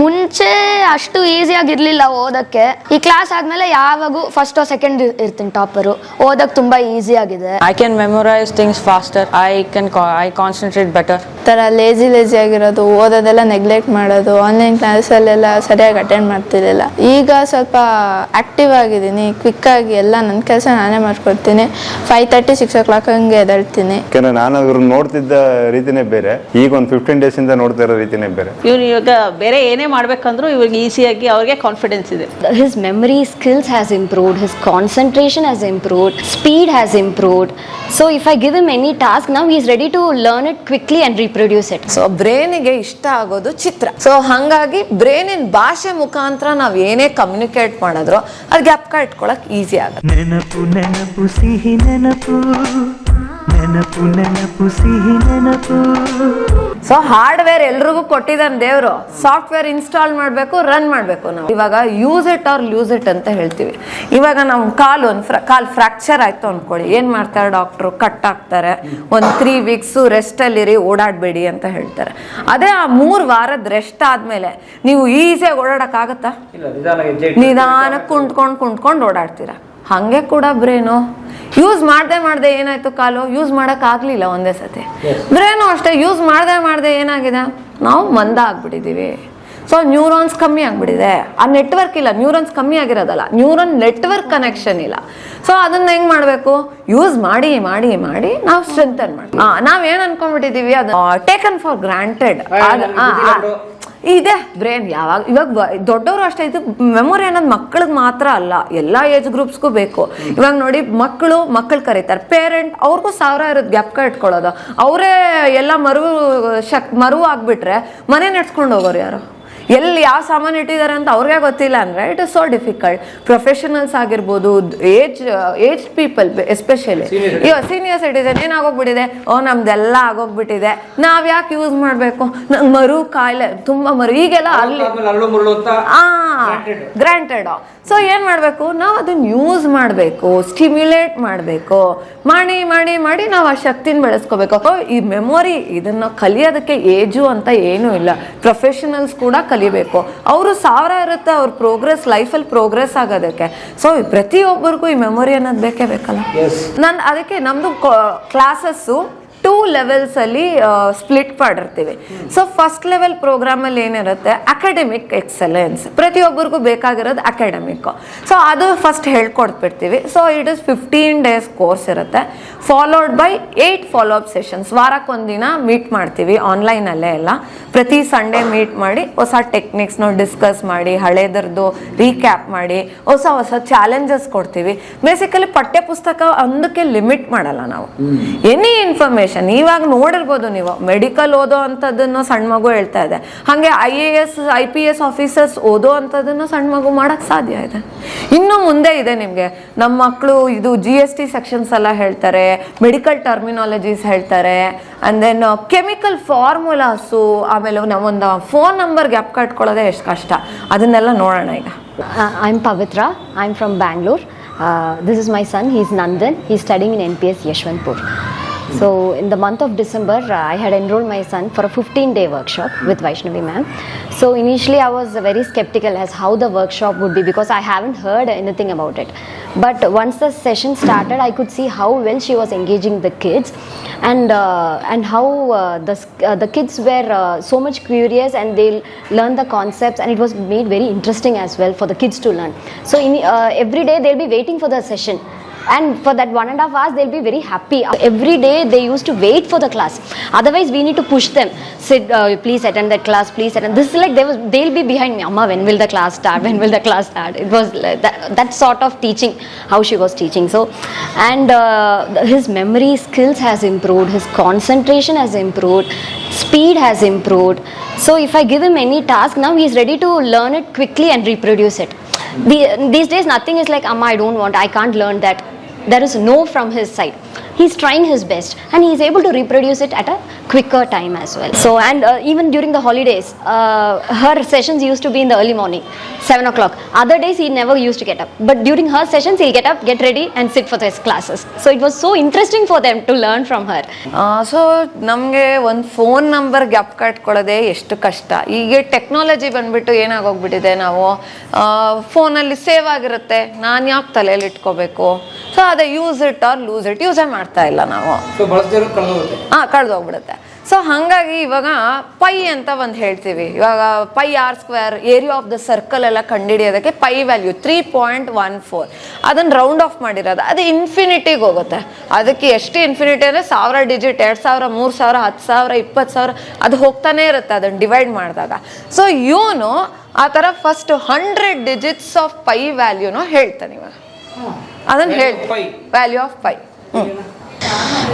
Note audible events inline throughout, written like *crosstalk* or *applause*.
ಮುಂಚೆ ಅಷ್ಟು ಈಸಿಯಾಗಿರ್ಲಿಲ್ಲ ಓದಕ್ಕೆ. ಈ ಕ್ಲಾಸ್ ಆದ್ಮೇಲೆ ಯಾವಾಗೂ ಫಸ್ಟ್ ಸೆಕೆಂಡ್ ಇರ್ತೀನಿ ಟಾಪರು ಓದಕ್ ತುಂಬಾ ಈಸಿ ಆಗಿದೆ. I can memorize things faster I can I concentrate better ತರ ಥರ ಲೇಜಿ ಲೇಜಿ ಆಗಿರೋದು ಓದೋದೆಲ್ಲ ನೆಗ್ಲೆಕ್ಟ್ ಮಾಡೋದು ಆನ್ಲೈನ್ ಕ್ಲಾಸಲ್ಲೆಲ್ಲ ಸರಿಯಾಗಿ ಅಟೆಂಡ್ ಮಾಡ್ತಿರ್ಲಿಲ್ಲ. ಈಗ ಸ್ವಲ್ಪ ಆಕ್ಟಿವ್ ಆಗಿದ್ದೀನಿ ಕ್ವಿಕ್ ಆಗಿ ಎಲ್ಲ ನನ್ನ ಕೆಲಸ ನಾನೇ ಮಾಡ್ಕೊಡ್ತೀನಿ. Five thirty six o'clock ಹಂಗೆ ಎದಳ್ತೀನಿ ಯಾಕಂದ್ರೆ ನಾನು ಅದ್ರ ನೋಡ್ತಿದ್ದ ರೀತಿನೇ ಬೇರೆ. ಈಗ ಒಂದು ಫಿಫ್ಟೀನ್ ಡೇಸ್ ಇಂದ ನೋಡ್ತಾ ಇರೋ ರೀತಿನೇ ಬೇರೆ. ಇವ್ರು ಇವಾಗ ಬೇರೆ ಏನೇ ಮಾಡ್ಬೇಕಂದ್ರು ಇವಾಗ ಈಸಿಯಾಗಿ ಅವ್ರಿಗೆ ಕಾನ್ಫಿಡೆನ್ಸ್ ಇದೆ. His memory skills has improved his concentration has improved speed has improved so if I give him any task now is ready to learn it quickly and reproduce it so ಬ್ರೇನಿಗೆ ಇಷ್ಟ ಆಗೋದು ಚಿತ್ರ. So ಹಂಗಾಗಿ ಬ್ರೇನಿನ ಭಾಷೆ ಮುಖಾಂತರ ನಾವು ಏನೇ communicate ಮಾಡಿದ್ರು ಅದು gap ಇಟ್ಕೊಳಕ್ easy ಆಗುತ್ತೆ. ನೆನಪು ನೆನಪು ಸಿಹಿ ನೆನಪು. ನೆನಪು ನೆನಪು ಸಿಹಿ ನೆನಪು. ಸೊ ಹಾರ್ಡ್ವೇರ್ ಎಲ್ರಿಗೂ ಕೊಟ್ಟಿದ್ದಾನೆ ದೇವರು. ಸಾಫ್ಟ್ವೇರ್ ಇನ್ಸ್ಟಾಲ್ ಮಾಡಬೇಕು ರನ್ ಮಾಡಬೇಕು ನಾವು. ಇವಾಗ use it or lose it ಅಂತ ಹೇಳ್ತೀವಿ. ಇವಾಗ ನಾವು ಕಾಲು ಒಂದು ಫ್ರ ಕಾಲು ಫ್ರಾಕ್ಚರ್ ಆಯ್ತು ಅಂದ್ಕೊಳ್ಳಿ ಏನು ಮಾಡ್ತಾರೆ ಡಾಕ್ಟ್ರು ಕಟ್ ಆಗ್ತಾರೆ ಒಂದು ತ್ರೀ ವೀಕ್ಸು ರೆಸ್ಟಲ್ಲಿರಿ ಓಡಾಡಬೇಡಿ ಅಂತ ಹೇಳ್ತಾರೆ. ಅದೇ ಆ ಮೂರು ವಾರದ ರೆಸ್ಟ್ ಆದಮೇಲೆ ನೀವು ಈಸಿಯಾಗಿ ಓಡಾಡೋಕ್ಕಾಗತ್ತಾ? ನಿಧಾನಕ್ಕೆ ಕುಂಟ್ಕೊಂಡು ಕುಂಟ್ಕೊಂಡು ಓಡಾಡ್ತೀರಾ. ಹಾಗೆ ಕೂಡ ಬ್ರೇನು. ಯೂಸ್ ಮಾಡದೆ ಮಾಡದೆ ಏನಾಯ್ತು ಕಾಲು? ಯೂಸ್ ಮಾಡೋಕ್ಕಾಗಲಿಲ್ಲ ಒಂದೇ ಸತಿ. ಬ್ರೇನು ಅಷ್ಟೇ ಯೂಸ್ ಮಾಡದೆ ಮಾಡದೆ ಏನಾಗಿದೆ? ನಾವು ಮಂದ ಆಗ್ಬಿಟ್ಟಿದ್ದೀವಿ ಸೊ ನ್ಯೂರಾನ್ಸ್ ಕಮ್ಮಿ ಆಗ್ಬಿಟ್ಟಿದೆ. ಆ ನೆಟ್ವರ್ಕ್ ಇಲ್ಲ ನ್ಯೂರಾನ್ಸ್ ಕಮ್ಮಿ ಆಗಿರೋದಲ್ಲ. ನ್ಯೂರಾನ್ ನೆಟ್ವರ್ಕ್ ಕನೆಕ್ಷನ್ ಇಲ್ಲ. ಸೊ ಅದನ್ನ ಹೆಂಗ್ ಮಾಡಬೇಕು? ಯೂಸ್ ಮಾಡಿ ಮಾಡಿ ಮಾಡಿ ನಾವು ಸ್ಟ್ರೆಂಥನ್ ಮಾಡಿ ನಾವೇನು ಅನ್ಕೊಂಡ್ಬಿಟ್ಟಿದೀವಿ? ಅದು ಟೇಕನ್ ಫಾರ್ ಗ್ರಾಂಟೆಡ್ ಇದೆ. ಬ್ರೈನ್, ಯಾವಾಗ ಇವಾಗ ದೊಡ್ಡವರು ಅಷ್ಟೇ, ಇದು ಮೆಮೊರಿ ಅನ್ನೋದು ಮಕ್ಕಳಿಗೆ ಮಾತ್ರ ಅಲ್ಲ. ಎಲ್ಲ ಏಜ್ ಗ್ರೂಪ್ಸ್ಗೂ ಬೇಕು. ಇವಾಗ ನೋಡಿ ಮಕ್ಕಳು ಮಕ್ಕಳು ಕರೀತಾರೆ. ಪೇರೆಂಟ್ ಅವ್ರಿಗೂ ಸಾವಿರ ಇರೋದು ಗ್ಯಾಪ್ಕ ಇಟ್ಕೊಳ್ಳೋದು. ಅವರೇ ಎಲ್ಲ ಮರು ಶಕ್ ಮರು ಆಗಿಬಿಟ್ರೆ ಮನೆ ನಡ್ಸ್ಕೊಂಡು ಹೋಗೋರು ಯಾರು? ಎಲ್ಲಿ ಯಾವ ಸಾಮಾನು ಇಟ್ಟಿದ್ದಾರೆ ಅಂತ ಅವ್ರಿಗೆ ಗೊತ್ತಿಲ್ಲ ಅಂದರೆ it is so difficult professionals ಆಗಿರ್ಬೋದು ಏಜ್ ಏಜ್ ಪೀಪಲ್ ಎಸ್ಪೆಷಲಿ ಇವಾಗ ಸೀನಿಯರ್ ಸಿಟಿಸನ್ ಏನಾಗೋಗ್ಬಿಟ್ಟಿದೆ? ಓ ನಮ್ದೆಲ್ಲ ಆಗೋಗ್ಬಿಟ್ಟಿದೆ. ನಾವ್ ಯಾಕೆ ಯೂಸ್ ಮಾಡಬೇಕು? ನಂಗೆ ಮರು ಕಾಯಿಲೆ ತುಂಬಾ ಮರು. ಈಗೆಲ್ಲ ಅಲ್ಲಿ ಆ ಗ್ರಾಂಟೆಡ್ ಸೊ ಏನು ಮಾಡಬೇಕು? ನಾವು ಅದನ್ನ ಯೂಸ್ ಮಾಡಬೇಕು ಸ್ಟಿಮ್ಯುಲೇಟ್ ಮಾಡಬೇಕು. ಮಾಡಿ ಮಾಡಿ ಮಾಡಿ ನಾವು ಆ ಶಕ್ತಿನ ಬೆಳೆಸ್ಕೋಬೇಕು. ಈ ಮೆಮೊರಿ ಇದನ್ನ ಕಲಿಯೋದಕ್ಕೆ ಏಜು ಅಂತ ಏನೂ ಇಲ್ಲ. ಪ್ರೊಫೆಷನಲ್ಸ್ ಕೂಡ ಕಲಿಬೇಕು. ಅವರು ಸಾವಿರ ಇರುತ್ತೆ ಅವ್ರ ಪ್ರೋಗ್ರೆಸ್ ಲೈಫಲ್ಲಿ ಪ್ರೋಗ್ರೆಸ್ ಆಗೋದಕ್ಕೆ. ಸೊ ಪ್ರತಿಯೊಬ್ಬರಿಗೂ ಈ ಮೆಮೊರಿ ಅನ್ನೋದು ಬೇಕೇ ಬೇಕಲ್ಲ? ನಾನು ಅದಕ್ಕೆ ನಮ್ಮದು ಕ್ಲಾಸಸ್ಸು ಟೂ ಲೆವೆಲ್ಸ್ ಅಲ್ಲಿ ಸ್ಪ್ಲಿಟ್ ಮಾಡಿರ್ತೀವಿ. ಸೊ ಫಸ್ಟ್ ಲೆವೆಲ್ ಪ್ರೋಗ್ರಾಮ್ ಅಲ್ಲಿ ಏನಿರುತ್ತೆ? ಅಕಾಡೆಮಿಕ್ ಎಕ್ಸಲೆನ್ಸ್ ಪ್ರತಿಯೊಬ್ಬರಿಗೂ ಬೇಕಾಗಿರೋದು ಅಕಾಡೆಮಿಕ್ ಸೊ ಅದು first ಹೇಳ್ಕೊಡ್ಬಿಡ್ತೀವಿ so it is fifteen days course ಇರುತ್ತೆ. Followed by eight follow up sessions ವಾರಕ್ಕೊಂದಿನ meet ಮಾಡ್ತೀವಿ ಆನ್ಲೈನ್ ಅಲ್ಲೇ ಎಲ್ಲ. ಪ್ರತಿ ಸಂಡೇ ಮೀಟ್ ಮಾಡಿ ಹೊಸ ಟೆಕ್ನಿಕ್ಸ್ನ ಡಿಸ್ಕಸ್ ಮಾಡಿ ಹಳೇದ್ರದ್ದು ರೀಕ್ಯಾಪ್ ಮಾಡಿ ಹೊಸ ಹೊಸ ಚಾಲೆಂಜಸ್ ಕೊಡ್ತೀವಿ. ಬೇಸಿಕಲಿ ಪಠ್ಯ ಪುಸ್ತಕ ಒಂದಕ್ಕೆ ಲಿಮಿಟ್ ಮಾಡಲ್ಲ ನಾವು. ಎನಿ ಇನ್ಫಾರ್ಮೇಶನ್ ಇವಾಗ ನೋಡಿರ್ಬೋದು ನೀವು ಮೆಡಿಕಲ್ ಓದೋ ಅಂಥದ್ದನ್ನು ಸಣ್ಣ ಮಗು ಹೇಳ್ತಾ ಇದೆ. ಹಾಗೆ I A S I P S officers ಓದೋ ಅಂಥದ್ದನ್ನು ಸಣ್ಣ ಮಗು ಮಾಡೋಕ್ಕೆ ಸಾಧ್ಯ ಇದೆ. ಇನ್ನು ಮುಂದೆ ಇದೆ ನಿಮಗೆ ನಮ್ಮ ಮಕ್ಕಳು ಇದು ಜಿ ಎಸ್ ಟಿ ಸೆಕ್ಷನ್ಸ್ ಎಲ್ಲ ಹೇಳ್ತಾರೆ ಮೆಡಿಕಲ್ ಟರ್ಮಿನಾಲಜೀಸ್ ಹೇಳ್ತಾರೆ ಆ್ಯಂಡ್ ದೆನ್ ಕೆಮಿಕಲ್ ಫಾರ್ಮುಲಾಸು ಆಮೇಲೆ ನಾವೊಂದು ಫೋನ್ ನಂಬರ್ ಗ್ಯಾಪ್ ಕಟ್ಕೊಳ್ಳೋದೇ ಎಷ್ಟು ಕಷ್ಟ. ಅದನ್ನೆಲ್ಲ ನೋಡೋಣ ಈಗ. I'm Pavitra I'm from Bangalore this is my son he is Nandan he studying in N P S yeshwantpur so in the month of december i had enrolled my son for a 15 day workshop with vaishnavi ma'am. So initially i was very skeptical as how the workshop would be because i haven't heard anything about it. But once the session started i could see how well she was engaging the kids and uh, and how uh, the uh, the kids were uh, so much curious and they'll learn the concepts and it was made very interesting as well for the kids to learn. So in, uh, every day they'll be waiting for the session and for that one and a half hours they'll be very happy. Every day they used to wait for the class. Otherwise we need to push them. Sit uh, please attend that class please attend. This is like they was they'll be behind me. Amma when will the class start? *laughs* When will the class start? It was like that, that sort of teaching how she was teaching. So and uh, his memory skills has improved. His concentration has improved. Speed has improved. So if i give him any task now he's ready to learn it quickly and reproduce it the, these days nothing is like amma i don't want i can't learn that. There is no from his side he's trying his best and he's able to reproduce it at a quicker time as well. So, and uh, even during the holidays, uh, her sessions used to be in the early morning, 7 o'clock. Other days, he never used to get up. But during her sessions, he'll get up, get ready, and sit for his classes. So, it was so interesting for them to learn from her. So ನಮಗೆ ಒಂದು phone number gap ಕಟ್ಕೊಳ್ಳೋದೇ ಎಷ್ಟು ಕಷ್ಟ ಈಗ technology ಬಂದ್ಬಿಟ್ಟು ಏನಾಗೋಗ್ಬಿಟ್ಟಿದೆ ನಾವು ಫೋನಲ್ಲಿ save ಆಗಿರುತ್ತೆ ನಾನು ಯಾಕೆ ತಲೆಯಲ್ಲಿ ಇಟ್ಕೋಬೇಕು ಸೊ ಅದೇ use it or lose it ಯೂಸೇ ಮಾಡ್ತಾ ಇಲ್ಲ ನಾವು. ಹಾ ಕಳೆದೋಗ್ಬಿಡುತ್ತೆ. ಸೊ ಹಾಗಾಗಿ ಇವಾಗ ಪೈ ಅಂತ ಒಂದು ಹೇಳ್ತೀವಿ. ಇವಾಗ pi r square area of the circle ಎಲ್ಲ ಕಂಡುಹಿಡಿಯೋದಕ್ಕೆ pi value three point one four. ಅದನ್ನು ರೌಂಡ್ ಆಫ್ ಮಾಡಿರೋದು. ಅದು ಇನ್ಫಿನಿಟಿಗೆ ಹೋಗುತ್ತೆ. ಅದಕ್ಕೆ ಎಷ್ಟು ಇನ್ಫಿನಿಟಿ ಅಂದರೆ ಸಾವಿರ ಡಿಜಿಟ್ ಎರಡು ಸಾವಿರ ಮೂರು ಸಾವಿರ ಹತ್ತು ಸಾವಿರ ಇಪ್ಪತ್ತು ಸಾವಿರ ಅದು ಹೋಗ್ತಾನೆ ಇರುತ್ತೆ ಅದನ್ನು ಡಿವೈಡ್ ಮಾಡಿದಾಗ. ಸೊ ಇವನು ಆ ಥರ first hundred digits of pi ವ್ಯಾಲ್ಯೂನು ಹೇಳ್ತಾನೆ ಇವಾಗ. ಅದನ್ನು ಹೇಳ್ತೀವಿ value of pi.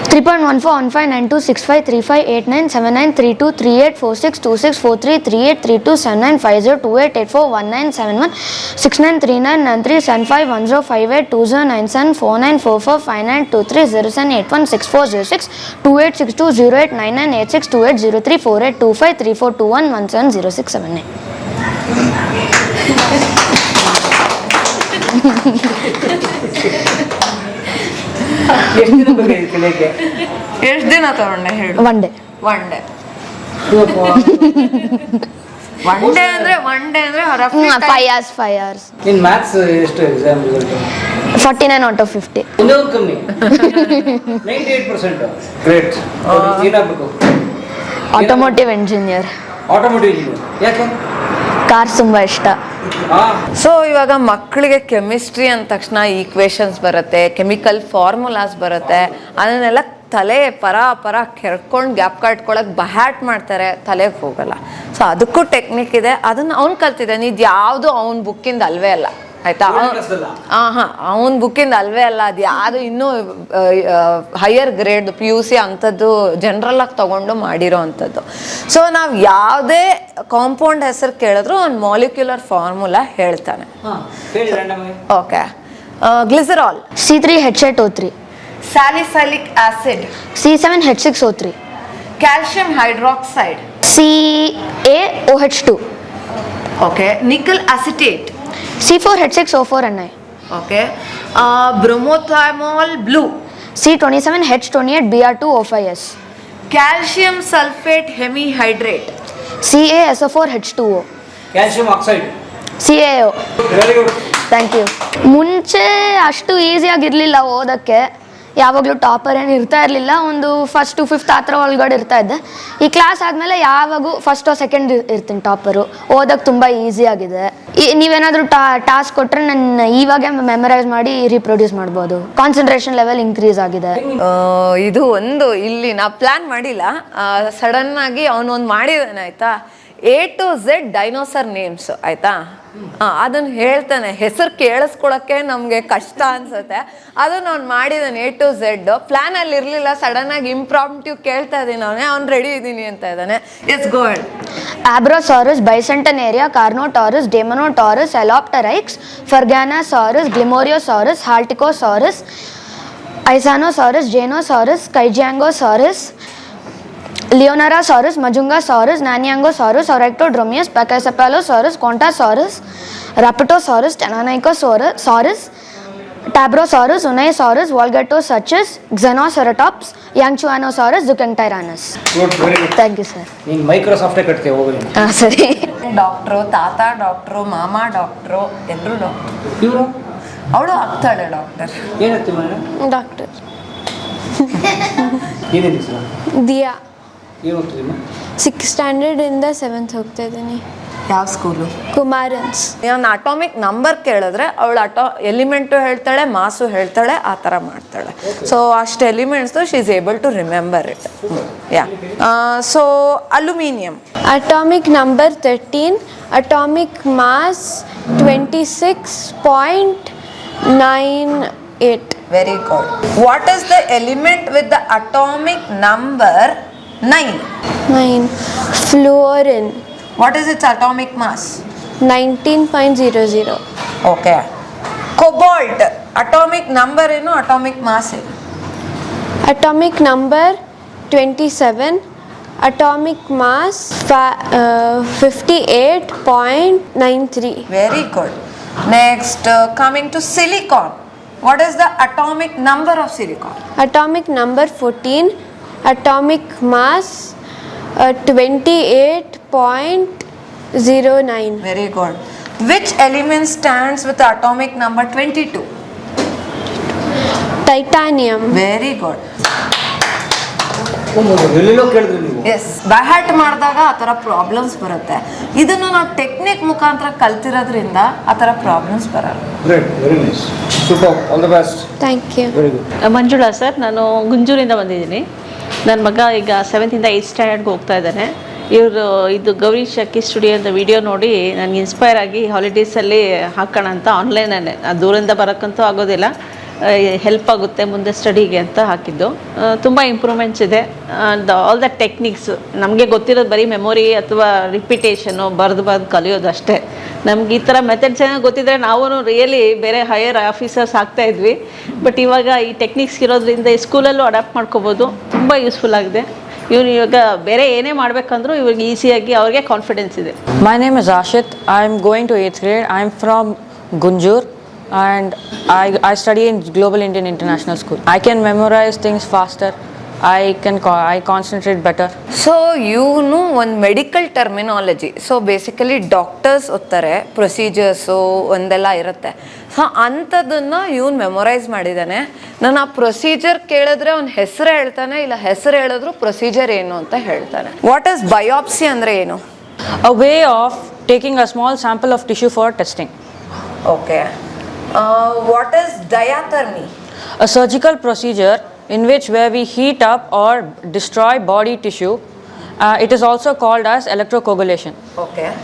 Three point one four one five nine two six five three five eight nine seven nine three two three eight four six two six four three three eight three two seven nine five zero two eight eight four one nine seven one six nine three nine nine three seven five one zero five eight two zero nine seven four nine four four five nine two three zero seven eight one six four zero six two eight six two zero eight nine nine eight six two eight zero three four eight two five three four two one one seven zero six seven nine ಎಷ್ಟು ದಿನ ಬೇಕಾಗಿದೆ ಕಲಿಯಕ್ಕೆ ಎಷ್ಟು ದಿನ ತಗೊಂಡೆ ಹೇಳು. One day one day one day ಅಂದ್ರೆ one day ಅಂದ್ರೆ ಫೈವ್ ಅವರ್ಸ್ ಫೈವ್ ಅವರ್ಸ್ ನಿನ್ ಮ್ಯಾಥ್ಸ್ ಎಷ್ಟು exam result forty nine out of fifty ಒಂದೇ ಒಂದು ಕಮ್ಮಿ. ನೈಂಟಿ ಏಟ್ ಪರ್ಸೆಂಟ್ ಗ್ರೇಟ್ ಏನಾಗಬೇಕು? ಆಟೋಮೋಟಿವ್ ಇಂಜಿನಿಯರ್ ಆಟೋಮೋಟಿವ್ ಇಂಜಿನಿಯರ್ ಯಾಕೆ? ಕಾರ್ಸ್ ತುಂಬ ಇಷ್ಟ. ಸೊ ಇವಾಗ ಮಕ್ಕಳಿಗೆ ಕೆಮಿಸ್ಟ್ರಿ ಅಂದ ತಕ್ಷಣ ಈಕ್ವೇಶನ್ಸ್ ಬರುತ್ತೆ ಕೆಮಿಕಲ್ ಫಾರ್ಮುಲಾಸ್ ಬರುತ್ತೆ. ಅದನ್ನೆಲ್ಲ ತಲೆ ಪರ ಪರ ಕೆರ್ಕೊಂಡು ಗ್ಯಾಪ್ ಕಾಟ್ಕೊಳಕ್ ಬಹ್ಯಾಟ್ ಮಾಡ್ತಾರೆ ತಲೆಗೆ ಹೋಗಲ್ಲ. ಸೊ ಅದಕ್ಕೂ ಟೆಕ್ನಿಕ್ ಇದೆ. ಅದನ್ನ ಅವ್ನು ಕಲ್ತಿದ್ದಾನೆ. ಇದು ಯಾವುದು ಅವ್ನ ಬುಕ್ಕಿಂದ ಅಲ್ವೇ ಅಲ್ಲ. ಆಯ್ತಾ? ಹಾ ಹಾ ಅವನ ಬುಕ್ಕಿಂದ ಅಲ್ವೇ ಅಲ್ಲ ಅದು ಯಾವುದು ಇನ್ನೂ higher grade P U C ಅಂಥದ್ದು ಜನರಲ್ ಆಗಿ ತಗೊಂಡು ಮಾಡಿರೋ ಅಂಥದ್ದು. ಸೊ ನಾವು ಯಾವುದೇ ಕಾಂಪೌಂಡ್ ಹೆಸರು ಕೇಳಿದ್ರು ಒಂದು ಮಾಲಿಕ್ಯುಲರ್ ಫಾರ್ಮುಲಾ ಹೇಳ್ತಾನೆ. Okay glycerol C three H eight O three salicylic acid C seven H six O three calcium hydroxide C A O H two okay nickel acetate C four H six O four N I okay bromothymol blue C twenty seven H twenty eight B R two O five S calcium sulphate hemihydrate C A S O four H two O calcium oxide C A O very good thank you ಮುಂಚೆ ಅಷ್ಟು ಈಸಿಯಾಗಿರಲಿಲ್ಲ ಓದೋಕ್ಕೆ ಯಾವಾಗಲೂ topper ಏನು ಇರ್ತಾ ಇರಲಿಲ್ಲ, ಒಂದು first to fifth ಆ ಒಳಗಡೆ ಇರ್ತಾ ಇದ್ದೆ. ಈ ಕ್ಲಾಸ್ ಆದಮೇಲೆ ಯಾವಾಗೂ ಫಸ್ಟೋ ಸೆಕೆಂಡ್ ಇರ್ತೀನಿ ಟಾಪರು ಓದೋಕ್ಕೆ ತುಂಬ ಈಸಿ ಆಗಿದೆ. ಈ ನೀವೇನಾದರೂ ಟಾ ಟಾಸ್ಕ್ ಕೊಟ್ಟರೆ ನನ್ನ ಇವಾಗೆ ಮೆಮರೈಸ್ ಮಾಡಿ ರೀಪ್ರೊಡ್ಯೂಸ್ ಮಾಡ್ಬೋದು. ಕಾನ್ಸಂಟ್ರೇಷನ್ ಲೆವೆಲ್ ಇನ್ಕ್ರೀಸ್ ಆಗಿದೆ. ಇದು ಒಂದು ಇಲ್ಲಿ ನಾ ಪ್ಲ್ಯಾನ್ ಮಾಡಿಲ್ಲ. ಸಡನ್ ಆಗಿ ಅವನೊಂದು ಮಾಡಿದ್ದಾನೆ, ಆಯಿತಾ? A to Z dinosaur names ಆಯ್ತಾ? ಅದನ್ನ ಹೇಳ್ತಾನೆ. ಹೆಸರು ಕೇಳಿಸ್ಕೊಳಕ್ಕೆ ನಮಗೆ ಕಷ್ಟ ಅನ್ಸುತ್ತೆ. ಅದನ್ನ ಅವ್ನು ಮಾಡಿದಾನೆ ಎ ಟು ಝೆಡ್ ಪ್ಲಾನ್ ಅಲ್ಲಿ ಇರಲಿಲ್ಲ ಸಡನ್ ಆಗಿ ಇಂಪ್ರಾಂಪ್ಟಿವ್ ಕೇಳ್ತಾ ಇದ್ದೀನಿ ಅವನೇ ಅವ್ನು ರೆಡಿ ಇದ್ದೀನಿ ಅಂತ ಇದಾನೆ ಎಸ್ ಗೋಲ್ಡ್ ಆಬ್ರೋಸಾರಸ್ ಬೈಸಂಟನ್ area Carnotaurus Daemonosaurus Elopteryx Ferganasaurus Gilmoreosaurus Halticosaurus ಜೇನೋ Kaijiangosaurus Leonarasaurus, Majungasaurus, Nanyangosaurus, Oryctodromeus, Pachycephalosaurus, Contasaurus, Rapatosaurus, Tenonychosaurus, Tabrosaurus, Unaisaurus, Volgatosuchus, Xenoceratops, Yangchuanosaurus, Zuchentyranus. Good very good Thank you, sir. ನೀನು ಮೈಕ್ರೋಸಾಫ್ಟೇ ಕಟ್ತೀಯ ಹೋಗಿ ಹಾಂ ಸರಿ doctor ತಾತ doctor ಮಾಮ doctor ಎಲ್ಲರೂ doctor ಇವರು ಅವಳು ಆಗ್ತಾಳೆ ಡಾಕ್ಟರ್ ಏನಾಗ್ತೀವಿ ಮೇಡಮ್ ಡಾಕ್ಟರ್ ಏನೇನು ಹೆಸರು ದಿಯಾ ಏನು ಹೋಗ್ತಿದ್ದೀಮ್ಮ ಸಿಕ್ಸ್ ಸ್ಟ್ಯಾಂಡರ್ಡಿಂದ ಸೆವೆಂತ್ ಹೋಗ್ತಾ ಇದ್ದೀನಿ. ಯಾವ ಸ್ಕೂಲು ಕುಮಾರನ್ಸ್. ನಾನು ಅಟಾಮಿಕ್ ನಂಬರ್ ಕೇಳಿದ್ರೆ ಅವಳು ಅಟೋ ಎಲಿಮೆಂಟು ಹೇಳ್ತಾಳೆ ಮಾಸು ಹೇಳ್ತಾಳೆ ಆ ಥರ ಮಾಡ್ತಾಳೆ. ಸೊ ಅಷ್ಟು elements she is able to remember it yeah so aluminium atomic number thirteen atomic mass twenty six point nine eight very good what is the element with the atomic number Nine nine fluorine what is it's atomic mass nineteen point zero zero okay cobalt atomic number ಏನು atomic mass ಏನು Atomic number 27. Atomic mass fa- uh, 58.93. Very good next coming to silicon what is the atomic number of silicon Atomic number 14. Atomic mass uh, 28.09. Very good which element stands with atomic number twenty two Titanium. Very good ಎಲ್ಲೆಲ್ಲೋ ಕೇಳಿದ್ರಿ ನೀವು. S bat ಮಾಡಿದಾಗ ಆ ಥರ problems ಬರುತ್ತೆ. ಇದನ್ನು ನಾವು technique ಮುಖಾಂತರ ಕಲ್ತಿರೋದ್ರಿಂದ ಆ ಥರ ಪ್ರಾಬ್ಲಮ್ಸ್ ಬರಲ್ಲ. ಮಂಜುಳಾ ಸರ್ ನಾನು ಗುಂಜೂರಿಂದ ಬಂದಿದ್ದೀನಿ. ನನ್ನ ಮಗ ಈಗ ಸೆವೆಂತಿಂದ ಏಯ್ತ್ ಸ್ಟ್ಯಾಂಡರ್ಡ್ಗೆ ಹೋಗ್ತಾ ಇದ್ದಾನೆ. ಇವರು, ಇದು ಗೌರಿ ಶಕ್ಕಿ ಸ್ಟುಡಿಯೋ ಅಂತ ವಿಡಿಯೋ ನೋಡಿ ನನಗೆ ಇನ್ಸ್ಪೈರ್ ಆಗಿ ಹಾಲಿಡೇಸಲ್ಲಿ ಹಾಕೋಣ ಅಂತ ಆನ್ಲೈನಲ್ಲೇ ದೂರದಿಂದ ಬರೋಕ್ಕಂತೂ ಆಗೋದಿಲ್ಲ. ಹೆಲ್ಪ್ ಆಗುತ್ತೆ ಮುಂದೆ ಸ್ಟಡಿಗೆ ಅಂತ ಹಾಕಿದ್ದು. ತುಂಬ ಇಂಪ್ರೂವ್ಮೆಂಟ್ಸ್ ಇದೆ. ಆ್ಯಂಡ್ ಆಲ್ ದ ಟೆಕ್ನಿಕ್ಸ್ ನಮಗೆ ಗೊತ್ತಿರೋದು ಬರೀ ಮೆಮೊರಿ ಅಥವಾ ರಿಪಿಟೇಷನು ಬರೆದು ಬರೆದು ಕಲಿಯೋದು ಅಷ್ಟೇ. ನಮ್ಗೆ ಈ ಥರ ಮೆಥಡ್ಸ್ ಏನೋ ಗೊತ್ತಿದ್ರೆ ನಾವು ರಿಯಲಿ ಬೇರೆ ಹೈಯರ್ ಆಫೀಸರ್ಸ್ ಆಗ್ತಾ ಇದ್ವಿ. ಬಟ್ ಇವಾಗ ಈ ಟೆಕ್ನಿಕ್ಸ್ ಇರೋದ್ರಿಂದ ಈ ಸ್ಕೂಲಲ್ಲೂ ಅಡಾಪ್ಟ್ ಮಾಡ್ಕೋಬೋದು. ತುಂಬ ಯೂಸ್ಫುಲ್ ಆಗಿದೆ. ಇವ್ನು ಇವಾಗ ಬೇರೆ ಏನೇ ಮಾಡಬೇಕಂದ್ರೂ ಇವಾಗ ಈಸಿಯಾಗಿ ಅವ್ರಿಗೆ ಕಾನ್ಫಿಡೆನ್ಸ್ ಇದೆ. My name is Ashit. I'm going to 8th grade. I'm from Gunjur. And I, I study in Global Indian International School. I can memorize things faster. I can co- I concentrate better. So ಇವನು ಒಂದು medical terminology so basically doctors ಓದ್ತಾರೆ procedures ಒಂದೆಲ್ಲ ಇರುತ್ತೆ so ಅಂಥದ್ದನ್ನು ಇವನು memorise ಮಾಡಿದ್ದಾನೆ ನಾನು ಆ ಪ್ರೊಸೀಜರ್ ಕೇಳಿದ್ರೆ ಅವ್ನ ಹೆಸರು ಹೇಳ್ತಾನೆ ಇಲ್ಲ ಹೆಸರು ಹೇಳಿದ್ರು ಪ್ರೊಸೀಜರ್ ಏನು ಅಂತ ಹೇಳ್ತಾನೆ What is biopsy andre eno? A way of taking a small sample of tissue for testing. Okay Uh, what is diathermy? A surgical procedure in which where we heat up or destroy body tissue. Uh, it is also called as electrocoagulation. Okay.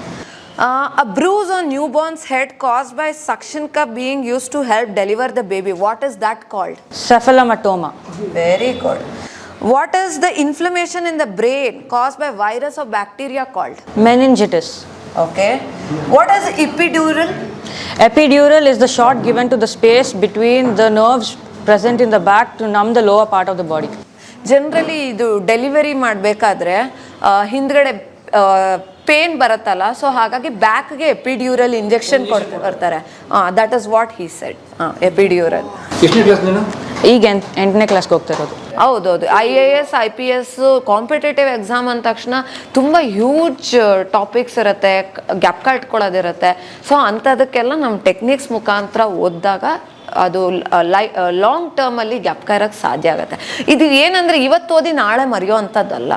Uh, a bruise on newborn's head caused by suction cup being used to help deliver the baby. What is that called? Cephalomatoma. Very good. What is the inflammation in the brain caused by virus or bacteria called? Meningitis. Okay. What is epidural? Epidural is the shot given to the space between the nerves present in the back to numb the lower part of the body. generally ಇದು delivery ಮಾಡಬೇಕಾದ್ರೆ ಹಿಂದ್ಗಡೆ pain ಬರುತ್ತಲ್ಲ so ಹಾಗಾಗಿ ಬ್ಯಾಕ್ಗೆ epidural injection ಕೊಡ್ತಾ ಬರ್ತಾರೆ. That is what he said epidural ಎಷ್ಟನೇ class ನೀನು? ಈಗ ಎಂಟ್ ಎಂಟನೇ ಕ್ಲಾಸ್ಗೆ ಹೋಗ್ತಾ ಇರೋದು ಹೌದೌದು. I A S I P S competitive exam ಅಂದ ತಕ್ಷಣ ತುಂಬ ಹ್ಯೂಜ್ ಟಾಪಿಕ್ಸ್ ಇರುತ್ತೆ ಗ್ಯಾಪ್ ಕಟ್ಕೊಳ್ಳೋದಿರುತ್ತೆ ಸೊ ಅಂಥದಕ್ಕೆಲ್ಲ ನಮ್ಮ ಟೆಕ್ನಿಕ್ಸ್ ಮುಖಾಂತರ ಓದಿದಾಗ ಅದು ಲೈ ಲಾಂಗ್ ಟರ್ಮಲ್ಲಿ ಗ್ಯಾಪ್ ಇರೋಕ್ಕೆ ಸಾಧ್ಯ ಆಗುತ್ತೆ. ಇದು ಏನಂದರೆ ಇವತ್ತು ಓದಿ ನಾಳೆ ಮರೆಯೋ ಅಂಥದ್ದಲ್ಲ.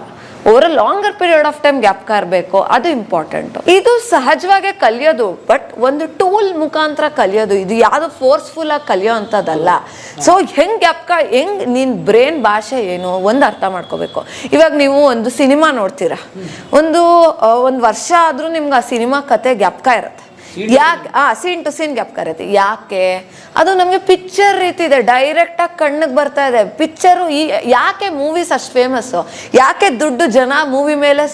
Over longer period of time gap ಇರಬೇಕು ಅದು ಇಂಪಾರ್ಟೆಂಟ್ ಇದು ಸಹಜವಾಗಿ ಕಲಿಯೋದು ಬಟ್ ಒಂದು ಟೂಲ್ ಮುಖಾಂತರ ಕಲಿಯೋದು, ಇದು ಯಾವುದು ಫೋರ್ಸ್ಫುಲ್ ಆಗಿ ಕಲಿಯೋ ಅಂಥದ್ದಲ್ಲ. ಸೊ ಹೆಂಗೆ ಗ್ಯಾಪ್ಕ ಹೆಂಗ್ ನಿನ್ ಬ್ರೇನ್ ಭಾಷೆ ಏನು ಒಂದು ಅರ್ಥ ಮಾಡ್ಕೋಬೇಕು. ಇವಾಗ ನೀವು ಒಂದು ಸಿನಿಮಾ ನೋಡ್ತೀರಾ. ಒಂದು ಒಂದು ವರ್ಷ ಆದ್ರೂ ನಿಮ್ಗೆ ಆ ಸಿನಿಮಾ ಕತೆ ಗ್ಯಾಪ್ಕ ಇರುತ್ತೆ. ಯಾಕೆ ಆ ಸೀನ್ ಟು ಸೀನ್ ಗ್ಯಾಪ್ ಕರೀತಿ ಯಾಕೆ? ಅದು ನಮಗೆ ಪಿಕ್ಚರ್ ರೀತಿ ಇದೆ. ಡೈರೆಕ್ಟಾಗಿ ಕಣ್ಣಿಗೆ ಬರ್ತಾ ಇದೆ. ಪಿಕ್ಚರು ಈ ಯಾಕೆ ಮೂವೀಸ್ ಅಷ್ಟು ಫೇಮಸ್ಸು ಯಾಕೆ ದುಡ್ಡು ಜನ ಮೂವಿ ಮೇಲೆ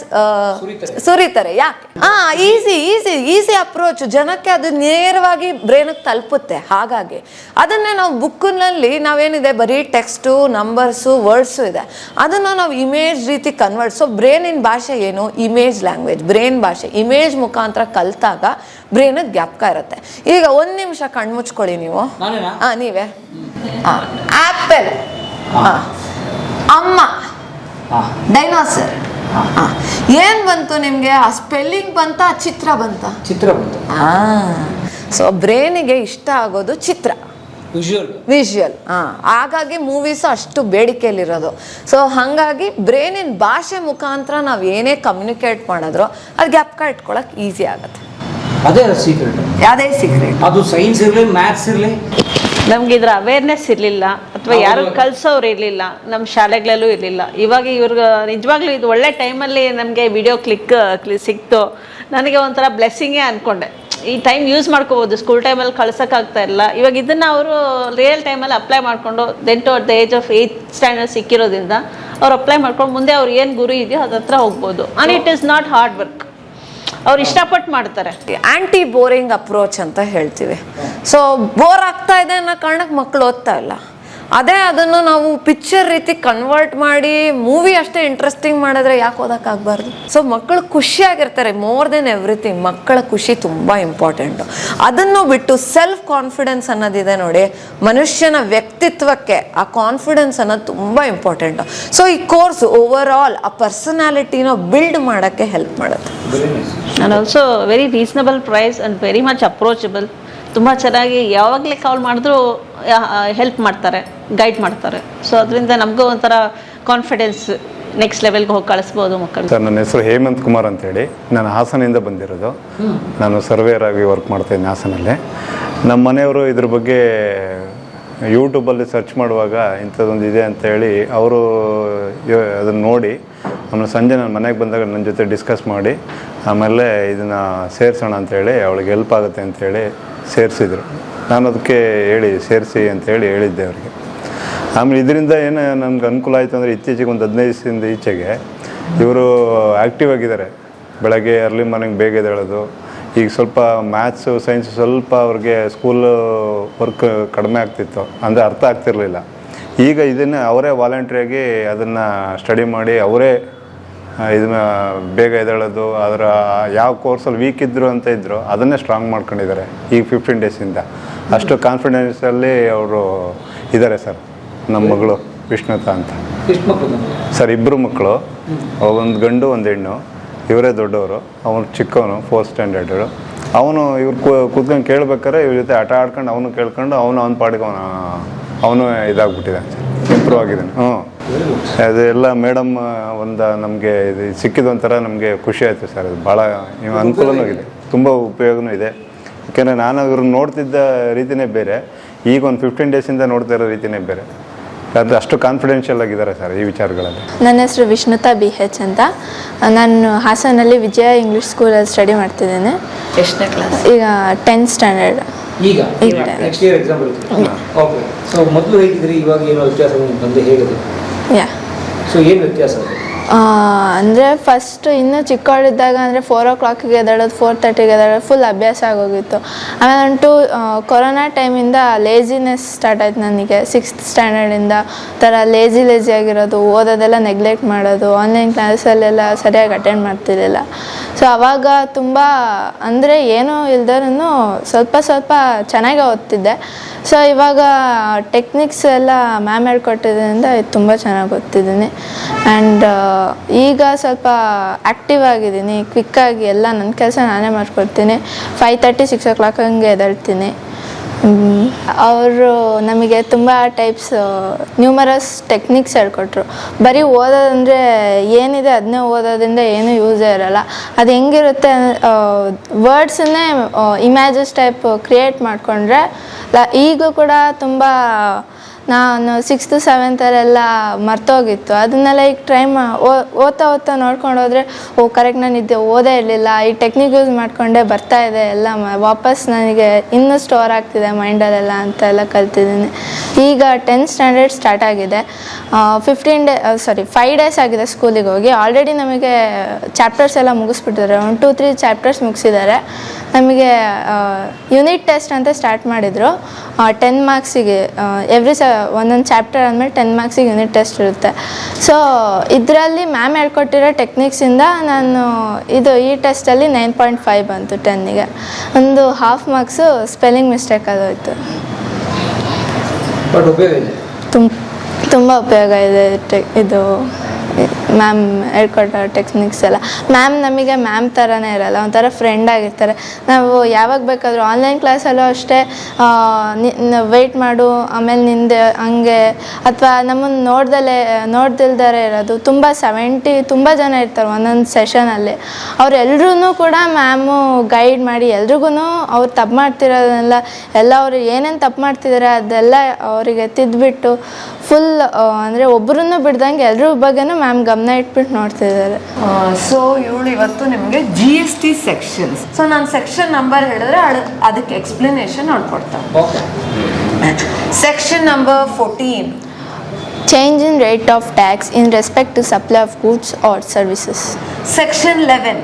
ಸುರಿತಾರೆ? ಯಾಕೆ? ಹಾ ಈಸಿ ಈಸಿ ಈಸಿ ಅಪ್ರೋಚ್ ಜನಕ್ಕೆ ಅದು ನೇರವಾಗಿ ಬ್ರೈನಿಗೆ ತಲುಪುತ್ತೆ. ಹಾಗಾಗಿ. ಅದನ್ನೇ ನಾವು ಬುಕ್ನಲ್ಲಿ ನಾವೇನಿದೆ? ಬರೀ ಟೆಕ್ಸ್ಟು ನಂಬರ್ಸು ವರ್ಡ್ಸು ಇದೆ. ಅದನ್ನು ನಾವು ಇಮೇಜ್ ರೀತಿ ಕನ್ವರ್ಟ್ ಸೊ ಬ್ರೈನಿನ ಭಾಷೆ ಏನು? ಇಮೇಜ್ ಲ್ಯಾಂಗ್ವೇಜ್ ಬ್ರೈನ್ ಭಾಷೆ. ಇಮೇಜ್ ಮುಖಾಂತರ ಕಲ್ತಾಗ ಬ್ರೈನಿಗೆ ಜ್ಞಾಪಕ ಇರುತ್ತೆ. ಈಗ ಒಂದು ನಿಮಿಷ ಕಣ್ಮುಚ್ಕೊಳ್ಳಿ ನೀವು? ಹಾಂ ನೀವೇ. ಹಾಂ. ಆ್ಯಪಲ್ ಹಾಂ. ಅಮ್ಮ ಡೈನಾಸರ್ ಏನು ಬಂತು ನಿಮಗೆ? ಆ ಸ್ಪೆಲ್ಲಿಂಗ್ ಬಂತ ಆ ಚಿತ್ರ ಬಂತ? ಚಿತ್ರ ಬಂತು. ಹಾಂ ಸೊ ಬ್ರೈನಿಗೆ ಇಷ್ಟ ಆಗೋದು ಚಿತ್ರ. ವಿಜುವಲ್ ವಿಷುವಲ್ ಹಾಂ ಹಾಗಾಗಿ ಮೂವೀಸ್ ಅಷ್ಟು ಬೇಡಿಕೆಯಲ್ಲಿರೋದು. ಸೊ ಹಾಗಾಗಿ ಬ್ರೈನಿನ ಭಾಷೆ ಮುಖಾಂತರ ನಾವು ಏನೇ ಕಮ್ಯುನಿಕೇಟ್ ಮಾಡಿದ್ರು ಅದು ಗ್ಯಾಪ್ಕ ಇಟ್ಕೊಳಕ್ಕೆ ಈಸಿ ಆಗುತ್ತೆ. ಅದೇ ಸೀಕ್ರೆಟ್ ಯಾವುದೇ ಸೀಕ್ರೆಟ್ ಅದು ಸೈನ್ಸ್ ಇರಲಿ ಮ್ಯಾಥ್ಸ್ ಇರಲಿ. ನಮ್ಗೆ ಇದ್ರ ಅವೇರ್ನೆಸ್ ಇರಲಿಲ್ಲ ಅಥವಾ ಯಾರು ಕಲ್ಸೋರು ಇರಲಿಲ್ಲ ನಮ್ಮ ಶಾಲೆಗಳಲ್ಲೂ ಇರಲಿಲ್ಲ. ಇವಾಗ ಇವ್ರಿಗೆ ನಿಜವಾಗ್ಲೂ ಇದು ಒಳ್ಳೆ ಟೈಮಲ್ಲಿ ನಮಗೆ ವಿಡಿಯೋ ಕ್ಲಿಕ್ ಕ್ಲಿ ಸಿಕ್ತು. ನನಗೆ ಒಂಥರ ಬ್ಲೆಸ್ಸಿಂಗೇ ಅಂದ್ಕೊಂಡೆ ಈ ಟೈಮ್ ಯೂಸ್ ಮಾಡ್ಕೋಬೋದು ಸ್ಕೂಲ್ ಟೈಮಲ್ಲಿ ಕಳ್ಸೋಕ್ಕಾಗ್ತಾ ಇಲ್ಲ ಇವಾಗ ಇದನ್ನು ಅವರು ರಿಯಲ್ ಟೈಮಲ್ಲಿ ಅಪ್ಲೈ ಮಾಡಿಕೊಂಡು then to at the age of eighth standard ಸಿಕ್ಕಿರೋದ್ರಿಂದ ಅವ್ರು ಅಪ್ಲೈ ಮಾಡ್ಕೊಂಡು ಮುಂದೆ ಅವ್ರು ಏನು ಗುರಿ ಇದೆಯೋ ಅದ್ರ ಹತ್ರ ಹೋಗ್ಬೋದು. And it is not hard work ಅವ್ರು ಇಷ್ಟಪಟ್ಟು ಮಾಡ್ತಾರೆ. ಆಂಟಿ ಬೋರಿಂಗ್ ಅಪ್ರೋಚ್ ಅಂತ ಹೇಳ್ತೀವಿ. ಸೊ ಬೋರ್ ಆಗ್ತಾ ಇದೆ ಅನ್ನೋ ಕಾರಣಕ್ಕೆ ಮಕ್ಕಳು ಓದ್ತಾ ಇಲ್ಲ. ಅದೇ ಅದನ್ನು ನಾವು ಪಿಕ್ಚರ್ ರೀತಿ ಕನ್ವರ್ಟ್ ಮಾಡಿ ಮೂವಿ ಅಷ್ಟೇ ಇಂಟ್ರೆಸ್ಟಿಂಗ್ ಮಾಡಿದ್ರೆ ಯಾಕೆ ಓದೋಕ್ಕಾಗಬಾರ್ದು ಸೊ ಮಕ್ಕಳು ಖುಷಿಯಾಗಿರ್ತಾರೆ ಮೋರ್ ದೆನ್ ಎವ್ರಿಥಿಂಗ್ ಮಕ್ಕಳ ಖುಷಿ ತುಂಬ ಇಂಪಾರ್ಟೆಂಟು ಅದನ್ನು ಬಿಟ್ಟು ಸೆಲ್ಫ್ ಕಾನ್ಫಿಡೆನ್ಸ್ ಅನ್ನೋದಿದೆ ನೋಡಿ, ಮನುಷ್ಯನ ವ್ಯಕ್ತಿತ್ವಕ್ಕೆ ಆ ಕಾನ್ಫಿಡೆನ್ಸ್ ಅನ್ನೋದು ತುಂಬ ಇಂಪಾರ್ಟೆಂಟು ಸೊ ಈ ಕೋರ್ಸ್ ಓವರ್ ಆಲ್ ಆ ಪರ್ಸನಾಲಿಟಿನ ಬಿಲ್ಡ್ ಮಾಡೋಕ್ಕೆ ಹೆಲ್ಪ್ ಮಾಡುತ್ತೆ. Also very reasonable price and very much approachable ತುಂಬ ಚೆನ್ನಾಗಿ ಯಾವಾಗಲೇ ಕಾಲ್ ಮಾಡಿದ್ರು ಹೆಲ್ಪ್ ಮಾಡ್ತಾರೆ ಗೈಡ್ ಮಾಡ್ತಾರೆ. ಸೊ ಅದರಿಂದ ನಮಗೂ ಒಂಥರ ಕಾನ್ಫಿಡೆನ್ಸ್ ನೆಕ್ಸ್ಟ್ ಲೆವೆಲ್ಗೆ ಹೋಗಿ ಕಳಿಸ್ಬೋದು ಮಕ್ಕಳು ಸರ್ ನನ್ನ ಹೆಸರು ಹೇಮಂತ್ ಕುಮಾರ್ ಅಂತೇಳಿ. ನಾನು ಹಾಸನದಿಂದ ಬಂದಿರೋದು. ನಾನು ಸರ್ವೇಯರ್ ಆಗಿ ವರ್ಕ್ ಮಾಡ್ತಾ ಇದ್ದೀನಿ ಹಾಸನಲ್ಲಿ. ನಮ್ಮ ಮನೆಯವರು ಇದ್ರ ಬಗ್ಗೆ ಯೂಟ್ಯೂಬಲ್ಲಿ ಸರ್ಚ್ ಮಾಡುವಾಗ ಇಂಥದ್ದೊಂದು ಇದೆ ಅಂತ ಹೇಳಿ ಅವರು ಅದನ್ನು ನೋಡಿ, ಆಮೇಲೆ ಸಂಜೆ ನಾನು ಮನೆಗೆ ಬಂದಾಗ ನನ್ನ ಜೊತೆ ಡಿಸ್ಕಸ್ ಮಾಡಿ, ಆಮೇಲೆ ಇದನ್ನು ಸೇರಿಸೋಣ ಅಂತೇಳಿ ಅವಳಿಗೆ ಹೆಲ್ಪ್ ಆಗುತ್ತೆ ಅಂತೇಳಿ ಸೇರಿಸಿದರು. ನಾನು ಅದಕ್ಕೆ ಹೇಳಿ, ಸೇರಿಸಿ ಅಂತೇಳಿ ಹೇಳಿದ್ದೆ ಅವರಿಗೆ. ಆಮೇಲೆ ಇದರಿಂದ ಏನು ನನಗೆ ಅನುಕೂಲ ಆಯಿತು ಅಂದರೆ ಇತ್ತೀಚೆಗೆ ಒಂದು ಹದಿನೈದು ದಿವಸದಿಂದ ಈಚೆಗೆ ಇವರು ಆ್ಯಕ್ಟಿವ್ ಆಗಿದ್ದಾರೆ. ಬೆಳಗ್ಗೆ ಅರ್ಲಿ ಮಾರ್ನಿಂಗ್ ಬೇಗ ಎದ್ದೇಳೋದು ಈಗ ಸ್ವಲ್ಪ ಮ್ಯಾಥ್ಸು ಸೈನ್ಸು ಸ್ವಲ್ಪ ಅವ್ರಿಗೆ ಸ್ಕೂಲ್ ವರ್ಕ್ ಕಡಿಮೆ ಆಗ್ತಿತ್ತು. ಅಂದರೆ ಅರ್ಥ ಆಗ್ತಿರಲಿಲ್ಲ. ಈಗ ಇದನ್ನು ಅವರೇ ವಾಲಂಟ್ರಿಯಾಗಿ ಅದನ್ನು ಸ್ಟಡಿ ಮಾಡಿ ಅವರೇ ಇದನ್ನ ಬೇಗ ಎದ್ದೇಳೋದು ಅದರ ಯಾವ ಕೋರ್ಸಲ್ಲಿ ವೀಕ್ ಇದ್ದರು ಅಂತ ಇದ್ದರು ಅದನ್ನೇ ಸ್ಟ್ರಾಂಗ್ ಮಾಡ್ಕೊಂಡಿದ್ದಾರೆ ಈಗ ಫಿಫ್ಟೀನ್ ಡೇಸಿಂದ ಅಷ್ಟು ಕಾನ್ಫಿಡೆನ್ಸಲ್ಲಿ ಅವರು ಇದ್ದಾರೆ ಸರ್ ನಮ್ಮ ಮಗಳು ವಿಷ್ಣುತಾ ಅಂತ. ಸರ್ ಇಬ್ಬರು ಮಕ್ಕಳು ಒಂದು ಗಂಡು ಒಂದು ಹೆಣ್ಣು. ಇವರೇ ದೊಡ್ಡವರು, ಅವನು ಚಿಕ್ಕವನು ಫೋರ್ತ್ ಸ್ಟ್ಯಾಂಡರ್ಡು ಅವನು ಇವ್ರು ಕೂತ್ಕೊಂಡು ಕೇಳ್ಬೇಕಾರೆ ಇವ್ರ ಜೊತೆ ಆಟ ಆಡ್ಕೊಂಡು ಅವನು ಕೇಳ್ಕೊಂಡು ಅವನು ಅವ್ನ ಪಾಡಿಗೆ ಅವನು ಅವನು ಇದಾಗ್ಬಿಟ್ಟಿದೆ. ಇಂಪ್ರೂವ್ ಆಗಿದ್ದಾನೆ. ಹ್ಞೂ ಅದೆಲ್ಲ ಮೇಡಮ್ ಒಂದು ನಮಗೆ ಇದು ಸಿಕ್ಕಿದೊಂಥರ ನಮಗೆ ಖುಷಿ ಆಯಿತು ಸರ್. ಅದು ಭಾಳ ಅನುಕೂಲನೂ ಇದೆ. ತುಂಬ ಉಪಯೋಗನೂ ಇದೆ. ಯಾಕೆಂದರೆ ನಾನು ಇವ್ರನ್ನ ನೋಡ್ತಿದ್ದ ರೀತಿಯೇ ಬೇರೆ. ಈಗ ಒಂದು ಫಿಫ್ಟೀನ್ ಡೇಸಿಂದ ನೋಡ್ತಾ ಇರೋ ರೀತಿಯೇ ಬೇರೆ. ಅದು ಅಷ್ಟು ಕಾನ್ಫಿಡೆನ್ಷಿಯಲ್ ಆಗಿದ್ದಾರೆ ಸರ್ ಈ ವಿಚಾರಗಳಲ್ಲಿ. ನನ್ನ ಹೆಸರು ವಿಷ್ಣುತಾ ಬಿ ಹೆಚ್ ಅಂತ. ನಾನು ಹಾಸನಲ್ಲಿ ವಿಜಯ ಇಂಗ್ಲೀಷ್ ಸ್ಕೂಲಲ್ಲಿ ಸ್ಟಡಿ ಮಾಡ್ತಿದ್ದೇನೆ. ಎಷ್ಟನೇ ಕ್ಲಾಸ್ ಈಗ ಟೆಂತ್ ಸ್ಟ್ಯಾಂಡರ್ಡ್ ಈಗ? ಈಗ. ನೆಕ್ಸ್ಟ್ ಇಯರ್ ಎಕ್ಸಾಮ್ ಬರುತ್ತೆ. ಓಕೆ ಸೊ ಮೊದಲು ಹೇಗಿದ್ರಿ ಇವಾಗ ಏನೋ ವ್ಯತ್ಯಾಸ ಬಂದು ಹೇಗಿದೆ? ಯಾ ಸೊ ಏನು ವ್ಯತ್ಯಾಸ? ಅದು ಅಂದರೆ ಫಸ್ಟ್ ಇನ್ನೂ ಚಿಕ್ಕವಳಿದ್ದಾಗ ಅಂದರೆ ಫೋರ್ ಓ ಕ್ಲಾಕಿಗೆ ಎದ್ದಾಡೋದು ಫೋರ್ ತರ್ಟಿಗೆ ಎದ್ದೇಳೋದು ಫುಲ್ ಅಭ್ಯಾಸ ಆಗೋಗಿತ್ತು. ಆಮೇಲೆ ಅಂಟು ಕೊರೋನಾ ಟೈಮಿಂದ ಲೇಜಿನೆಸ್ ಸ್ಟಾರ್ಟ್ ಆಯ್ತು ನನಗೆ. ಸಿಕ್ಸ್ತ್ ಸ್ಟ್ಯಾಂಡರ್ಡಿಂದ ಥರ ಲೇಜಿ ಲೇಜಿ ಆಗಿರೋದು, ಓದೋದೆಲ್ಲ ನೆಗ್ಲೆಕ್ಟ್ ಮಾಡೋದು ಆನ್ಲೈನ್ ಕ್ಲಾಸಲ್ಲೆಲ್ಲ ಸರಿಯಾಗಿ ಅಟೆಂಡ್ ಮಾಡ್ತಿರ್ಲಿಲ್ಲ. ಸೊ ಆವಾಗ ತುಂಬ, ಅಂದರೆ ಏನೂ ಇಲ್ದರೂ ಸ್ವಲ್ಪ ಸ್ವಲ್ಪ ಚೆನ್ನಾಗೇ ಓದ್ತಿದ್ದೆ. ಸೊ ಇವಾಗ ಟೆಕ್ನಿಕ್ಸ್ ಎಲ್ಲ ಮ್ಯಾಮ್ ಹೇಳ್ಕೊಟ್ಟಿದ್ದರಿಂದ ಇದು ತುಂಬ ಚೆನ್ನಾಗಿ ಓದ್ತಿದ್ದೀನಿ. ಆ್ಯಂಡ್ ಈಗ ಸ್ವಲ್ಪ ಆ್ಯಕ್ಟಿವ್ ಆಗಿದ್ದೀನಿ ಕ್ವಿಕ್ಕಾಗಿ ಎಲ್ಲ ನನ್ನ ಕೆಲಸ ನಾನೇ ಮಾಡ್ಕೊಡ್ತೀನಿ. Five thirty six o'clock ಹಂಗೆ ಎದ್ದೇಳ್ತೀನಿ. ಅವರು ನಮಗೆ ತುಂಬ ಟೈಪ್ಸ್ ನ್ಯೂಮರಸ್ ಟೆಕ್ನಿಕ್ಸ್ ಹೇಳ್ಕೊಟ್ರು. ಬರೀ ಓದೋದಂದರೆ ಏನಿದೆ ಅದನ್ನೇ ಓದೋದ್ರಿಂದ ಏನೂ ಯೂಸೇ ಇರಲ್ಲ. ಅದು ಹೆಂಗಿರುತ್ತೆ ವರ್ಡ್ಸನ್ನೇ ಇಮ್ಯಾಜಸ್ ಟೈಪ್ ಕ್ರಿಯೇಟ್ ಮಾಡಿಕೊಂಡ್ರೆ ಈಗ ಕೂಡ ತುಂಬ ನಾನು ಸಿಕ್ಸ್ತು ಸೆವೆಂತರೆಲ್ಲ ಮರ್ತೋಗಿತ್ತು. ಅದನ್ನೆಲ್ಲ ಈಗ ಟ್ರೈ ಮಾ ಓದ್ತಾ ಓದ್ತಾ ನೋಡ್ಕೊಂಡು ಹೋದರೆ, ಓ ಕರೆಕ್ಟ್ ನಾನು ಇದು ಓದೇ ಇರಲಿಲ್ಲ. ಈ ಟೆಕ್ನಿಕ್ ಯೂಸ್ ಮಾಡಿಕೊಂಡೇ ಬರ್ತಾ ಇದೆ ಎಲ್ಲ ವಾಪಸ್ ನನಗೆ ಇನ್ನೂ ಸ್ಟೋರ್ ಆಗ್ತಿದೆ ಮೈಂಡಲ್ಲೆಲ್ಲ ಅಂತ ಎಲ್ಲ ಕಲ್ತಿದ್ದೀನಿ. ಈಗ ಟೆಂತ್ ಸ್ಟ್ಯಾಂಡರ್ಡ್ ಸ್ಟಾರ್ಟ್ ಆಗಿದೆ. Fifteen day sorry five days ಆಗಿದೆ ಸ್ಕೂಲಿಗೆ ಹೋಗಿ. ಆಲ್ರೆಡಿ ನಮಗೆ ಚಾಪ್ಟರ್ಸ್ ಎಲ್ಲ ಮುಗಿಸ್ಬಿಟ್ಟಿದ್ದಾರೆ. ಒನ್ ಟು ತ್ರೀ ಚಾಪ್ಟರ್ಸ್ ಮುಗಿಸಿದ್ದಾರೆ. ನಮಗೆ ಯೂನಿಟ್ ಟೆಸ್ಟ್ ಅಂತ ಸ್ಟಾರ್ಟ್ ಮಾಡಿದರು. ಟೆನ್ ಮಾರ್ಕ್ಸಿಗೆ ಎವ್ರಿ ಸ ಒಂದೊಂದು ಚಾಪ್ಟರ್ ಆದಮೇಲೆ ಟೆನ್ ಮಾರ್ಕ್ಸಿಗೆ ಯೂನಿಟ್ ಟೆಸ್ಟ್ ಇರುತ್ತೆ. ಸೊ ಇದರಲ್ಲಿ ಮ್ಯಾಮ್ ಹೇಳ್ಕೊಟ್ಟಿರೋ ಟೆಕ್ನಿಕ್ಸಿಂದ ನಾನು ಇದು ಈ ಟೆಸ್ಟಲ್ಲಿ ನೈನ್ ಪಾಯಿಂಟ್ ಫೈವ್ ಬಂತು ಟೆನ್ನಿಗೆ ಒಂದು ಹಾಫ್ ಮಾರ್ಕ್ಸು ಸ್ಪೆಲ್ಲಿಂಗ್ ಮಿಸ್ಟೇಕ್ ಆಗೋಯ್ತು ತುಂಬ ಉಪಯೋಗ ಇದೆ ಇದು ಮ್ಯಾಮ್ ಹೇಳ್ಕೊಟ್ಟೋ ಟೆಕ್ನಿಕ್ಸ್ ಎಲ್ಲ. ಮ್ಯಾಮ್ ನಮಗೆ ಮ್ಯಾಮ್ ಥರನೇ ಇರಲ್ಲ, ಒಂಥರ ಫ್ರೆಂಡ್ ಆಗಿರ್ತಾರೆ. ನಾವು ಯಾವಾಗ ಬೇಕಾದರೂ ಆನ್ಲೈನ್ ಕ್ಲಾಸಲ್ಲೂ ಅಷ್ಟೇ ವೆಯ್ಟ್ ಮಾಡು, ಆಮೇಲೆ ನಿಂದೆ, ಹಂಗೆ, ಅಥವಾ ನಮ್ಮನ್ನು ನೋಡ್ದಲೇ, ನೋಡ್ದಿಲ್ದಾರೆ ಇರೋದು. ತುಂಬ ಸೆವೆಂಟಿ ತುಂಬ ಜನ ಇರ್ತಾರೆ ಒಂದೊಂದು ಸೆಷನಲ್ಲಿ ಅವರೆಲ್ಲರೂ ಕೂಡ ಮ್ಯಾಮು ಗೈಡ್ ಮಾಡಿ ಎಲ್ರಿಗೂ ಅವ್ರು ತಪ್ಪು ಮಾಡ್ತಿರೋದನ್ನೆಲ್ಲ, ಎಲ್ಲ ಅವರು ಏನೇನು ತಪ್ಪು ಮಾಡ್ತಿದ್ದಾರೆ ಅದೆಲ್ಲ ಅವರಿಗೆ ತಿದ್ದುಬಿಟ್ಟು ಫುಲ್ ಅಂದರೆ ಒಬ್ಬರನ್ನು ಬಿಡ್ದಂಗೆ ಎಲ್ಲರೂ ಬಗ್ಗೆನೂ ಮ್ಯಾಮ್ ಗಮನ ಇಟ್ಬಿಟ್ಟು ನೋಡ್ತಿದ್ದಾರೆ ಸೊ ಇವಳು ಇವತ್ತು ನಿಮಗೆ G S T sections so ನಾನು ಸೆಕ್ಷನ್ ನಂಬರ್ ಹೇಳಿದ್ರೆ ಅದ್- ಅದಕ್ಕೆ ಎಕ್ಸ್ಪ್ಲನೇಷನ್ ಅವ್ಳು ಕೊಡ್ತಾಳೆ. Section number fourteen change in rate of tax in respect to supply of goods or services section eleven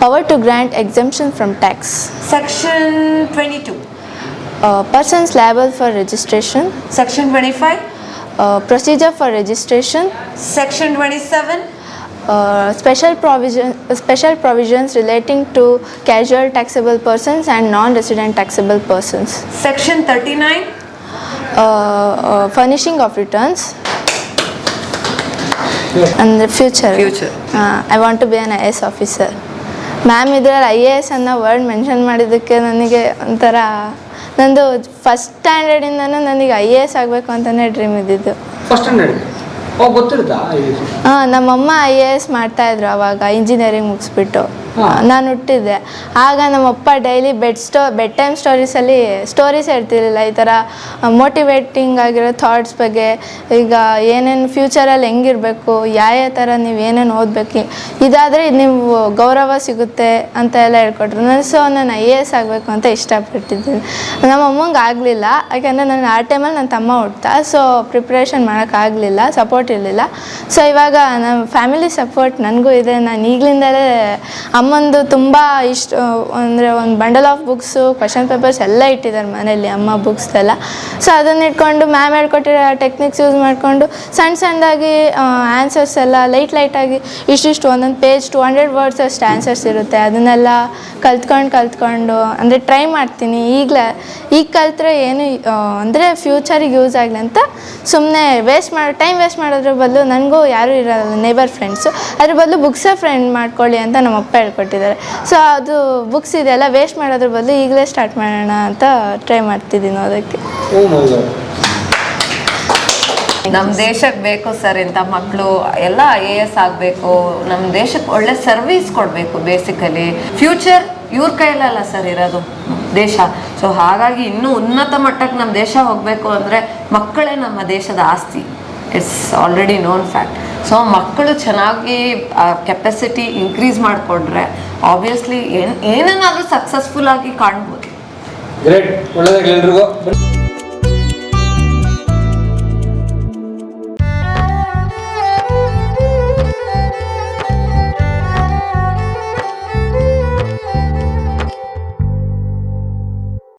power to grant exemption from tax section twenty two persons liable for registration section twenty five uh, procedure for registration, section twenty seven uh, special provision, special provisions relating to casual taxable persons and non-resident taxable persons, section thirty nine uh, uh, furnishing of returns, and the future. Future. Uh, I want to be an IAS officer. Ma'am ಇದ್ರಲ್ಲಿ I A S ಅನ್ನೋ word mention ಮಾಡಿದ್ದಕ್ಕೆ ನನಗೆ ಒಂಥರ ನಂದು first ಸ್ಟ್ಯಾಂಡರ್ಡಿಂದನೂ ನನಗೆ I A S ಆಗಬೇಕು ಅಂತಲೇ dream ಇದ್ದಿದ್ದು. ಫಸ್ಟ್ ಸ್ಟ್ಯಾಂಡರ್ಡ್ ಓ ಗೊತ್ತಿರುತ್ತಾ ಹಾಂ ನಮ್ಮಮ್ಮ ಐ ಎ ಎಸ್ ಮಾಡ್ತಾಯಿದ್ರು ಅವಾಗ ಇಂಜಿನಿಯರಿಂಗ್ ಮುಗಿಸ್ಬಿಟ್ಟು. ನಾನು ಹುಟ್ಟಿದ್ದೆ. ಆಗ ನಮ್ಮಪ್ಪ ಡೈಲಿ ಬೆಡ್ ಸ್ಟೋ ಬೆಡ್ ಟೈಮ್ ಸ್ಟೋರೀಸಲ್ಲಿ ಸ್ಟೋರೀಸ್ ಹೇಳ್ತಿರ್ಲಿಲ್ಲ. ಈ ಥರ ಮೋಟಿವೇಟಿಂಗ್ ಆಗಿರೋ ಥಾಟ್ಸ್ ಬಗ್ಗೆ, ಈಗ ಏನೇನು ಫ್ಯೂಚರಲ್ಲಿ ಹೆಂಗಿರಬೇಕು, ಯಾವ ಥರ ನೀವು ಏನೇನು ಓದಬೇಕು, ಇದಾದರೆ ನೀವು ಗೌರವ ಸಿಗುತ್ತೆ ಅಂತ ಎಲ್ಲ ಹೇಳ್ಕೊಟ್ರು. ನಾನು ಸೊ, ನಾನು ಐ ಎ ಎಸ್ ಆಗಬೇಕು ಅಂತ ಇಷ್ಟಪಟ್ಟಿದ್ದೀನಿ. ನಮ್ಮ ಅಮ್ಮಂಗೆ ಆಗಲಿಲ್ಲ. ಯಾಕೆಂದರೆ ನಾನು ಆ ಟೈಮಲ್ಲಿ ನನ್ನ ತಮ್ಮ ಹುಡ್ತಾ ಸೊ ಪ್ರಿಪ್ರೇಷನ್ ಮಾಡೋಕ್ಕಾಗಲಿಲ್ಲ ಸಪೋರ್ಟ್ ಇರಲಿಲ್ಲ. ಸೊ ಇವಾಗ ನಮ್ಮ ಫ್ಯಾಮಿಲಿ ಸಪೋರ್ಟ್ ನನಗೂ ಇದೆ. ನಾನು ಈಗಲಿಂದಲೇ ಅಮ್ಮಂದು ತುಂಬ ಇಷ್ಟ ಅಂದರೆ ಒಂದು bundle of books question papers ಎಲ್ಲ ಇಟ್ಟಿದ್ದಾರೆ ಮನೆಯಲ್ಲಿ ಅಮ್ಮ ಬುಕ್ಸ್ ಎಲ್ಲ. ಸೊ ಅದನ್ನ ಇಟ್ಕೊಂಡು ಮ್ಯಾಮ್ ಹೇಳ್ಕೊಟ್ಟಿರೋ ಟೆಕ್ನಿಕ್ಸ್ ಯೂಸ್ ಮಾಡಿಕೊಂಡು ಸಣ್ಣ ಸಣ್ಣದಾಗಿ ಆನ್ಸರ್ಸ್ ಎಲ್ಲ ಲೈಟ್ ಲೈಟಾಗಿ ಇಷ್ಟಿಷ್ಟು ಒಂದೊಂದು ಪೇಜ್ ಟು ಹಂಡ್ರೆಡ್ ವರ್ಡ್ಸ್ ಅಷ್ಟು ಆನ್ಸರ್ಸ್ ಇರುತ್ತೆ. ಅದನ್ನೆಲ್ಲ ಕಲ್ತ್ಕೊಂಡು ಕಲ್ತ್ಕೊಂಡು, ಅಂದರೆ ಟ್ರೈ ಮಾಡ್ತೀನಿ. ಈಗಲೇ, ಈಗ ಕಲ್ತ್ರೆ ಏನು ಅಂದರೆ ಫ್ಯೂಚರಿಗೆ ಯೂಸ್ ಆಗಲಿ ಅಂತ ಸುಮ್ಮನೆ ವೇಸ್ಟ್ ಮಾಡೋ ಟೈಮ್ ವೇಸ್ಟ್ ಮಾಡೋದ್ರ ಬದಲು ನನಗೂ ಯಾರೂ ಇರೋಲ್ಲ ನೇಬರ್ ಫ್ರೆಂಡ್ಸು ಅದ್ರ ಬದಲು ಬುಕ್ಸೇ ಫ್ರೆಂಡ್ ಮಾಡ್ಕೊಳ್ಳಿ ಅಂತ ನಮ್ಮ ಅಪ್ಪ ಹೇಳ್ಕೊಟ್ಟಿದ್ದಾರೆ ಸೊ ಅದು ಬುಕ್ಸ್ ಇದೆಲ್ಲ ವೇಸ್ಟ್ ಮಾಡೋದ್ರ ಬದಲು ಈಗಲೇ ಸ್ಟಾರ್ಟ್ ಮಾಡೋಣ ಅಂತ ಟ್ರೈ ಮಾಡ್ತಿದ್ದೀನಿ ಅದಕ್ಕೆ. ನಮ್ಮ ದೇಶಕ್ಕೆ ಬೇಕು ಸರ್ ಇಂಥ ಮಕ್ಕಳು ಎಲ್ಲ ಐ ಎ ಎಸ್ ಆಗಬೇಕು. ನಮ್ಮ ದೇಶಕ್ಕೆ ಒಳ್ಳೆ ಸರ್ವಿಸ್ ಕೊಡಬೇಕು ಬೇಸಿಕಲಿ ಫ್ಯೂಚರ್ ಇವ್ರ ಕೈಲಲ್ಲ ಸರ್ ಇರೋದು ದೇಶ. ಸೊ ಹಾಗಾಗಿ ಇನ್ನೂ ಉನ್ನತ ಮಟ್ಟಕ್ಕೆ ನಮ್ಮ ದೇಶ ಹೋಗಬೇಕು ಅಂದರೆ ಮಕ್ಕಳೇ ನಮ್ಮ ದೇಶದ ಆಸ್ತಿ. It's already known fact so ಮಕ್ಕಳು ಚೆನ್ನಾಗಿ ಕೆಪಾಸಿಟಿ ಇನ್ಕ್ರೀಸ್ ಮಾಡಿಕೊಂಡ್ರೆ ಆಬ್ವಿಯಸ್ಲಿ ಏನ್ ಏನನ್ನಾದರೂ ಸಕ್ಸಸ್ಫುಲ್ ಆಗಿ ಕಾಣ್ಬೋದು. ಗ್ರೇಟ್ ಒಳ್ಳೆದಾಗಲಿ ಎಲ್ರಿಗೂ.